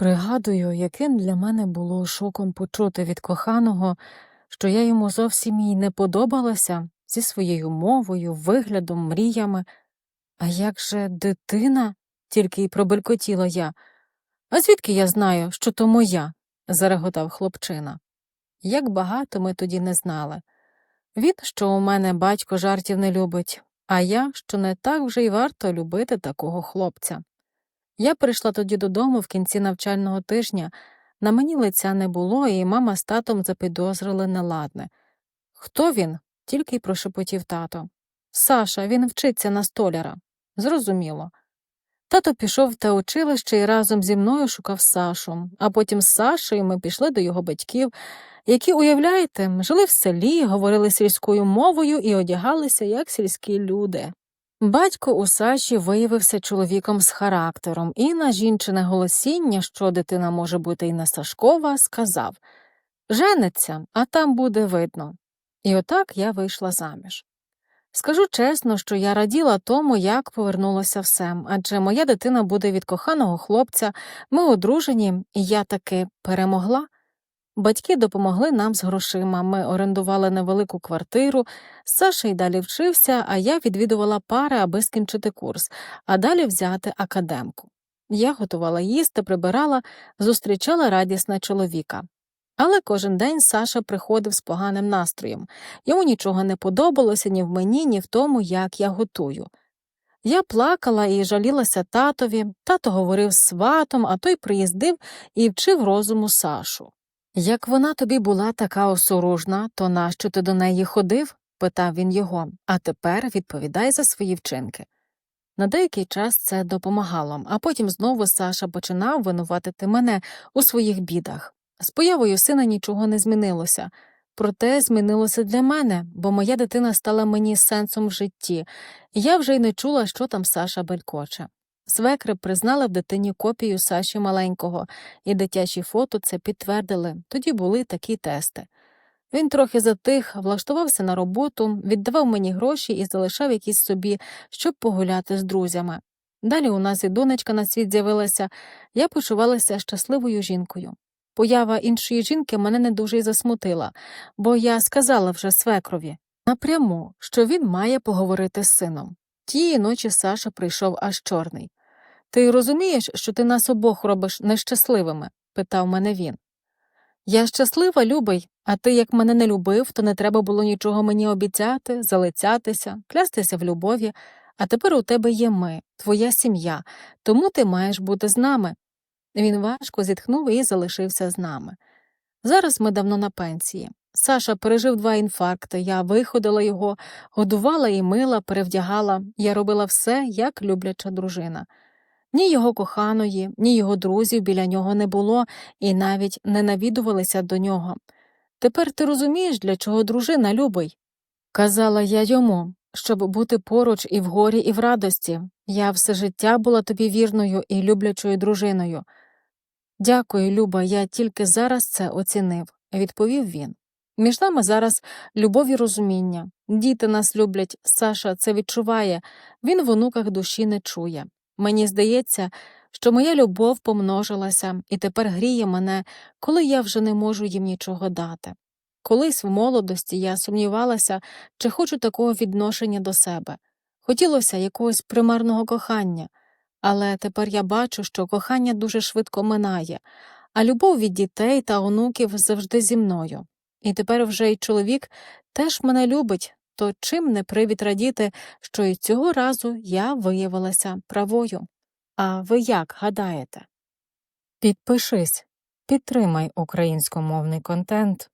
Пригадую, яким для мене було шоком почути від коханого, що я йому зовсім і не подобалася зі своєю мовою, виглядом, мріями. А як же дитина? тільки й пробелькотіла я. А звідки я знаю, що то моя? зареготав хлопчина. Як багато ми тоді не знали. Він, що у мене батько жартів не любить, а я, що не так вже й варто любити такого хлопця. Я прийшла тоді додому в кінці навчального тижня, на мені лиця не було, і мама з татом запідозрили неладне. Хто він? тільки й прошепотів тато. Саша, він вчиться на столяра. Зрозуміло. Тато пішов те училище і разом зі мною шукав Сашу, а потім з Сашею ми пішли до його батьків, які, уявляєте, жили в селі, говорили сільською мовою і одягалися як сільські люди. Батько у Саші виявився чоловіком з характером, і на жінчине голосіння, що дитина може бути і не Сашкова, сказав Жениться, а там буде видно. І отак я вийшла заміж. Скажу чесно, що я раділа тому, як повернулося все, адже моя дитина буде від коханого хлопця, ми одружені, і я таки перемогла. Батьки допомогли нам з грошима. Ми орендували невелику квартиру. Саша й далі вчився, а я відвідувала пари, аби скінчити курс, а далі взяти академку. Я готувала їсти, прибирала, зустрічала радісне чоловіка. Але кожен день Саша приходив з поганим настроєм. Йому нічого не подобалося ні в мені, ні в тому, як я готую. Я плакала і жалілася татові, тато говорив з сватом, а той приїздив і вчив розуму Сашу. Як вона тобі була така осоружна, то нащо ти до неї ходив? питав він його, а тепер відповідай за свої вчинки. На деякий час це допомагало, а потім знову Саша починав винуватити мене у своїх бідах. З появою сина нічого не змінилося, проте змінилося для мене, бо моя дитина стала мені сенсом в житті, і я вже й не чула, що там Саша белькоче. Свекри признали в дитині копію Саші маленького, і дитячі фото це підтвердили, тоді були такі тести. Він трохи затих, влаштувався на роботу, віддавав мені гроші і залишав якісь собі, щоб погуляти з друзями. Далі у нас і донечка на світ з'явилася, я почувалася щасливою жінкою. Поява іншої жінки мене не дуже й засмутила, бо я сказала вже свекрові напряму, що він має поговорити з сином. Тієї ночі Саша прийшов аж чорний. Ти розумієш, що ти нас обох робиш нещасливими? питав мене він. Я щаслива, любий, а ти, як мене не любив, то не треба було нічого мені обіцяти, залицятися, клястися в любові, а тепер у тебе є ми, твоя сім'я, тому ти маєш бути з нами. Він важко зітхнув і залишився з нами. Зараз ми давно на пенсії. Саша пережив два інфаркти, я виходила його, годувала і мила, перевдягала, я робила все, як любляча дружина. Ні його коханої, ні його друзів біля нього не було і навіть не навідувалися до нього. Тепер ти розумієш, для чого дружина любий? Казала я йому, щоб бути поруч і в горі, і в радості. Я все життя була тобі вірною і люблячою дружиною. Дякую, Люба, я тільки зараз це оцінив, відповів він. Між нами зараз любов і розуміння. Діти нас люблять, Саша це відчуває, він в онуках душі не чує. Мені здається, що моя любов помножилася і тепер гріє мене, коли я вже не можу їм нічого дати. Колись в молодості я сумнівалася, чи хочу такого відношення до себе. Хотілося якогось примарного кохання, але тепер я бачу, що кохання дуже швидко минає, а любов від дітей та онуків завжди зі мною. І тепер вже й чоловік теж мене любить, то чим не привід радіти, що і цього разу я виявилася правою. А ви як гадаєте? Підпишись, підтримай українськомовний контент.